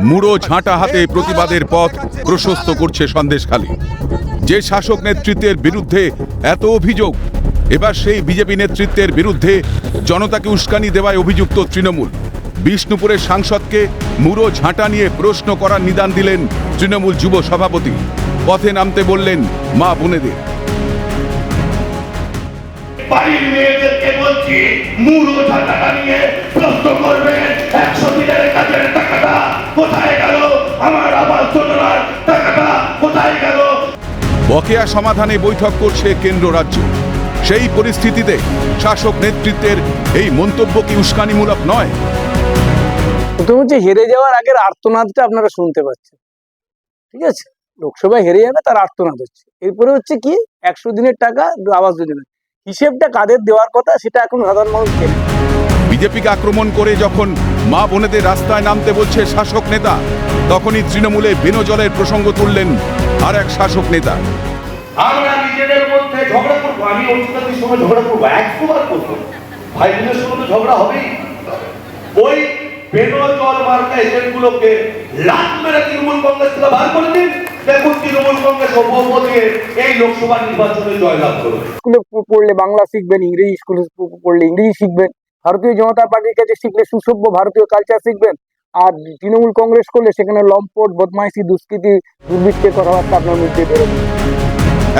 মুড়ো ঝাঁটা হাতে প্রতিবাদের পথ প্রশস্ত করছে সন্দেশখালী। যে শাসক নেতৃত্বের বিরুদ্ধে এত অভিযোগ, এবার সেই বিজেপি নেতৃত্বের বিরুদ্ধে জনতাকে উস্কানি দেওয়ায় অভিযুক্ত তৃণমূল। বিষ্ণুপুরের সাংসদকে মুড়ো ঝাঁটা নিয়ে প্রশ্ন করার নিদান দিলেন তৃণমূল যুব সভাপতি। পথে নামতে বললেন মা বোনেদের। বাড়ির মেয়েদেরকে বলছি, মুড়ো টাকা নিয়ে প্রশ্ন করবেন। একশো কোথায় গেল আমার আবাস যোজনার টাকাটা? কোথায় গেল? বকেয়া সমাধানে বৈঠক করছে কেন্দ্র রাজ্য। সেই পরিস্থিতিতে শাসক নেতৃত্বের এই মন্তব্য কি উস্কানিমূলক নয়? প্রথম হচ্ছে হেরে যাওয়ার আগের আর্তনাদটা আপনারা শুনতে পাচ্ছেন। ঠিক আছে? লোকসভায় হেরে যাবে তার আর্তনাদ হচ্ছে। এরপরে হচ্ছে কি? একশো দিনের টাকা আবাস যোজনা হিসেবটা কাদের দেওয়ার কথা সেটা এখন সাধারণ মানুষ বিজেপিকে আক্রমণ করে যখন মা বোনেদের রাস্তায় নামতে বলছে শাসক নেতা। তখনই তৃণমূলে বিনোজলের প্রসঙ্গ তুললেন আর এক শাসক নেতা। আমরা নিজেদের মধ্যে ঝগড়া করব আমি অন্যদের সঙ্গে ঝগড়া করব করব ভাই বোনের সঙ্গে তো ঝগড়া হবেই। ওই বেনজল মার্কা এজেন্টগুলোকে লাট মেরে তৃণমূল কংগ্রেস থেকে বার করে দিন। দেখুন তৃণমূল কংগ্রেস ও এই লোকসভা নির্বাচনে জয়লাভ করবে। স্কুলে পড়লে বাংলা শিখবেন ইংরেজি স্কুলে পড়লে ইংরেজি শিখবেন। ভারতীয় জনতা পার্টির কাছে শিখলে সুসভ্য ভারতীয় কালচার শিখবেন। আর তৃণমূল কংগ্রেস করলে সেখানে লম্পট, বদমাইশি, দুষ্কৃতি দুর্বৃত্তের কথাবার্তা আপনার মধ্যে বেরোবে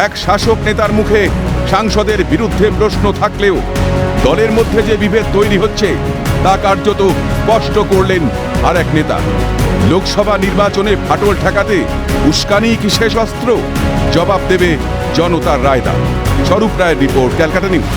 এক শাসক নেতার মুখে সাংসদের বিরুদ্ধে প্রশ্ন থাকলেও দলের মধ্যে যে বিভেদ তৈরি হচ্ছে, তা কার্যত স্পষ্ট করলেন আর এক নেতা। লোকসভা নির্বাচনে ফাটল ঠেকাতে উস্কানি কি শেষ অস্ত্র? জবাব দেবে জনতার রায়দা স্বরূপ রায়ের রিপোর্ট, ক্যালকাটা নিউজ।